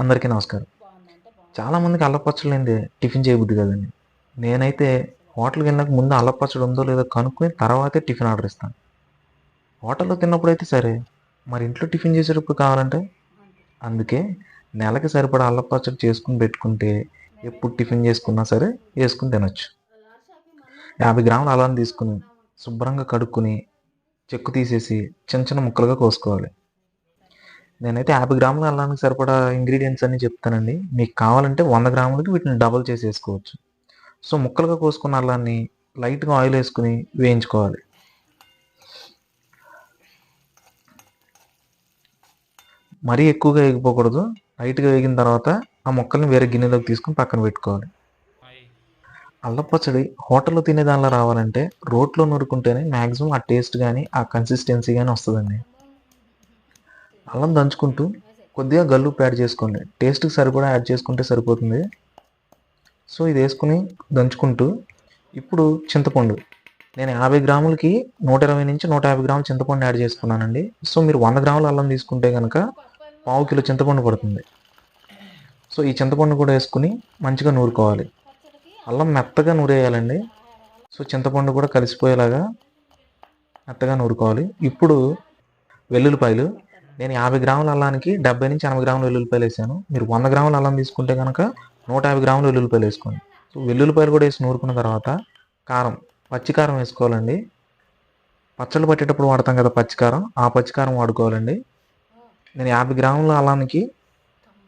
అందరికీ నమస్కారం. చాలామందికి అల్లపచ్చడి లేనిదే టిఫిన్ చేయబుద్ది కదండి. నేనైతే హోటల్కి వెళ్ళినాక ముందు అల్లపచ్చడి ఉందో లేదో కనుక్కొని తర్వాతే టిఫిన్ ఆర్డర్ ఇస్తాను. హోటల్లో తిన్నప్పుడు అయితే సరే మరి ఇంట్లో టిఫిన్ చేసేటప్పుడు కావాలంటే? అందుకే నెలకి సరిపడా అల్లపచ్చడి చేసుకుని పెట్టుకుంటే ఎప్పుడు టిఫిన్ చేసుకున్నా సరే వేసుకుని తినొచ్చు. యాభై గ్రాములు అల్లం తీసుకుని శుభ్రంగా కడుక్కుని చెక్కు తీసేసి చిన్న చిన్న ముక్కలుగా కోసుకోవాలి. నేనైతే యాభై గ్రాములు అల్లానికి సరిపడా ఇంగ్రీడియంట్స్ అన్ని చెప్తానండి. మీకు కావాలంటే వంద గ్రాములకి వీటిని డబుల్ చేసి వేసుకోవచ్చు సో ముక్కలుగా కోసుకున్న అల్లాన్ని లైట్గా ఆయిల్ వేసుకుని వేయించుకోవాలి. మరీ ఎక్కువగా వేగిపోకూడదు లైట్గా వేగిన తర్వాత ఆ ముక్కల్ని వేరే గిన్నెలోకి తీసుకుని పక్కన పెట్టుకోవాలి. అల్లం పచ్చడి హోటల్లో తినే దానిలో రావాలంటే రోట్లో నూరుకుంటేనే మ్యాక్సిమం ఆ టేస్ట్ కానీ ఆ కన్సిస్టెన్సీ కానీ వస్తుందండి. అల్లం దంచుకుంటూ కొద్దిగా గల్లు యాడ్ చేసుకోండి. టేస్ట్కి సరిపడా యాడ్ చేసుకుంటే సరిపోతుంది. సో ఇది వేసుకుని దంచుకుంటూ ఇప్పుడు చింతపండు. నేను యాభై గ్రాములకి నూట ఇరవై నుంచి నూట యాభై గ్రాముల చింతపండు యాడ్ చేసుకున్నానండి. సో మీరు వంద గ్రాముల అల్లం తీసుకుంటే కనుక పావు కిలో చింతపండు పడుతుంది. సో ఈ చింతపండు కూడా వేసుకుని మంచిగా నూరుకోవాలి. అల్లం మెత్తగా నూరేయాలండి. సో చింతపండు కూడా కలిసిపోయేలాగా మెత్తగా నూరుకోవాలి. ఇప్పుడు వెల్లుల్లిపాయలు నేను యాభై గ్రాముల అల్లానికి డెబ్బై నుంచి ఎనభై గ్రాముల వెల్లుల్లిపాయలు వేసాను. మీరు వంద గ్రాముల అల్లం తీసుకుంటే కనుక నూట యాభై గ్రాముల వెల్లుల్లిపాయలు వేసుకోండి. సో వెల్లుల్లిపాయలు కూడా వేసి నూరుకున్న తర్వాత కారం పచ్చికారం వేసుకోవాలండి. పచ్చళ్ళు పట్టేటప్పుడు వాడతాం కదా పచ్చికారం ఆ పచ్చికారం వాడుకోవాలండి. నేను యాభై గ్రాముల అల్లానికి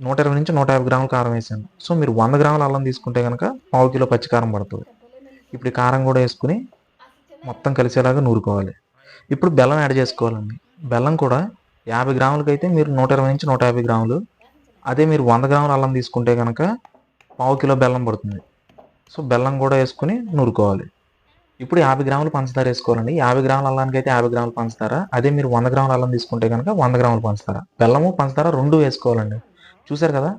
నూట ఇరవై నుంచి నూట యాభై గ్రాముల కారం వేసాను. సో మీరు వంద గ్రాముల అల్లం తీసుకుంటే కనుక పావు కిలో పచ్చికారం పడుతుంది. ఇప్పుడు ఈ కారం కూడా వేసుకుని మొత్తం కలిసేలాగా నూరుకోవాలి. ఇప్పుడు బెల్లం యాడ్ చేసుకోవాలండి. బెల్లం కూడా యాభై గ్రాములకి అయితే మీరు నూట ఇరవై నుంచి నూట యాభై గ్రాములు. అదే మీరు వంద గ్రాముల అల్లం తీసుకుంటే కనుక పావు కిలో బెల్లం పడుతుంది. సో బెల్లం కూడా వేసుకుని నూరుకోవాలి. ఇప్పుడు యాభై గ్రాములు పంచదార వేసుకోవాలండి. యాభై గ్రాముల అల్లానికి అయితే యాభై గ్రాములు పంచదార. అదే మీరు వంద గ్రాముల అల్లం తీసుకుంటే కనుక వంద గ్రాములు పంచదార. బెల్లము పంచదార రెండు వేసుకోవాలండి. చూసారు కదా?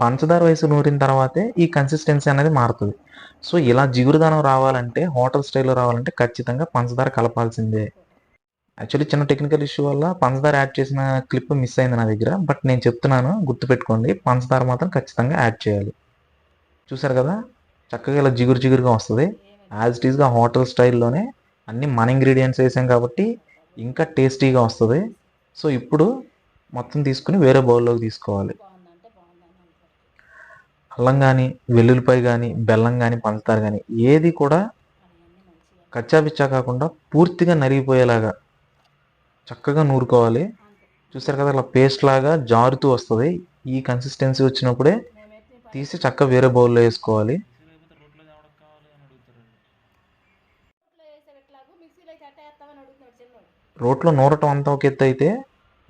పంచదార వయసు నూరిన తర్వాతే ఈ కన్సిస్టెన్సీ అనేది మారుతుంది. సో ఇలా జిగురుదనం రావాలంటే హోటల్ స్టైల్లో రావాలంటే ఖచ్చితంగా పంచదార కలపాల్సిందే. యాక్చువల్లీ చిన్న టెక్నికల్ ఇష్యూ వల్ల పంచదార యాడ్ చేసిన క్లిప్ మిస్ అయింది నా దగ్గర బట్ నేను చెప్తున్నాను గుర్తుపెట్టుకోండి. పంచదార మాత్రం ఖచ్చితంగా యాడ్ చేయాలి. చూసారు కదా? చక్కగా ఇలా జిగురు జిగురుగా వస్తుంది. యాజ్ ఇట్ ఈస్గా హోటల్ స్టైల్లోనే అన్ని మన ఇంగ్రీడియంట్స్ వేసాం కాబట్టి ఇంకా టేస్టీగా వస్తుంది. సో ఇప్పుడు మొత్తం తీసుకుని వేరే బౌల్లోకి తీసుకోవాలి. అల్లం కానీ వెల్లుల్లిపాయ కానీ బెల్లం కానీ పంచదార కానీ ఏది కూడా కచ్చాపిచ్చా కాకుండా పూర్తిగా నలిగిపోయేలాగా చక్కగా నూరుకోవాలి. చూసారు కదా అలా పేస్ట్ లాగా జారుతూ వస్తుంది. ఈ కన్సిస్టెన్సీ వచ్చినప్పుడే తీసి చక్కగా వేరే బౌల్లో వేసుకోవాలి. రోట్లో నూరటం అంతా ఒక ఎత్తు అయితే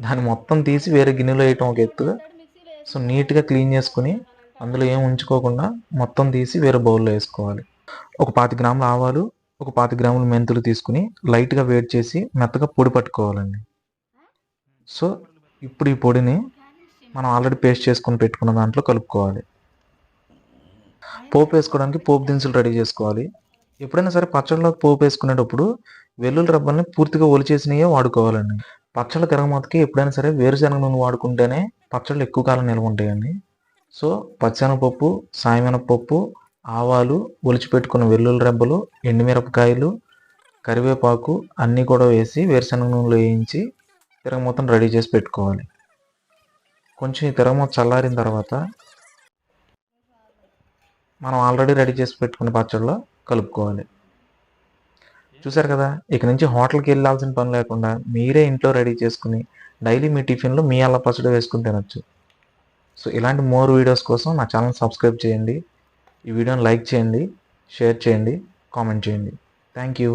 దాన్ని మొత్తం తీసి వేరే గిన్నెలో వేయటం ఒక ఎత్తు. సో నీట్గా క్లీన్ చేసుకుని అందులో ఏం ఉంచుకోకుండా మొత్తం తీసి వేరే బౌల్లో వేసుకోవాలి. ఒక పాతి గ్రాముల ఆవాలు ఒక పాతి గ్రాముల మెంతులు తీసుకుని లైట్గా వేడి చేసి మెత్తగా పొడి పట్టుకోవాలండి. సో ఇప్పుడు ఈ పొడిని మనం ఆల్రెడీ పేస్ట్ చేసుకొని పెట్టుకున్న దాంట్లో కలుపుకోవాలి. పోపు వేసుకోవడానికి పోపు దినుసులు రెడీ చేసుకోవాలి. ఎప్పుడైనా సరే పచ్చడిలోకి పోపు వేసుకునేటప్పుడు వెల్లుల్లి రబ్బల్ని పూర్తిగా ఒలిచేసినవే వాడుకోవాలండి. పచ్చళ్ళ తిరగమాతకి ఎప్పుడైనా సరే వేరుశనగ నూనె వాడుకుంటేనే పచ్చళ్ళు ఎక్కువ కాలం నిల్వ ఉంటాయండి. సో పచ్చనపప్పు సాయమనపప్పు ఆవాలు ఒలిచిపెట్టుకున్న వెల్లుల్లి రెబ్బలు ఎండుమిరపకాయలు కరివేపాకు అన్నీ కూడా వేసి వేరుశనగ నూనెలో వేయించి తిరగమూతను రెడీ చేసి పెట్టుకోవాలి. కొంచెం ఈ తిరగమూత చల్లారిన తర్వాత మనం ఆల్రెడీ రెడీ చేసి పెట్టుకున్న పచ్చడిలో కలుపుకోవాలి. చూసారు కదా ఇక నుంచి హోటల్కి వెళ్ళాల్సిన పని లేకుండా మీరే ఇంట్లో రెడీ చేసుకుని డైలీ మీ టిఫిన్లో మీ అల్ల పచ్చడి వేసుకుని తినొచ్చు. సో ఇలాంటి మోర్ వీడియోస్ కోసం నా ఛానల్ సబ్స్క్రైబ్ చేయండి. ఈ వీడియోని లైక్ చేయండి షేర్ చేయండి కామెంట్ చేయండి. Thank you.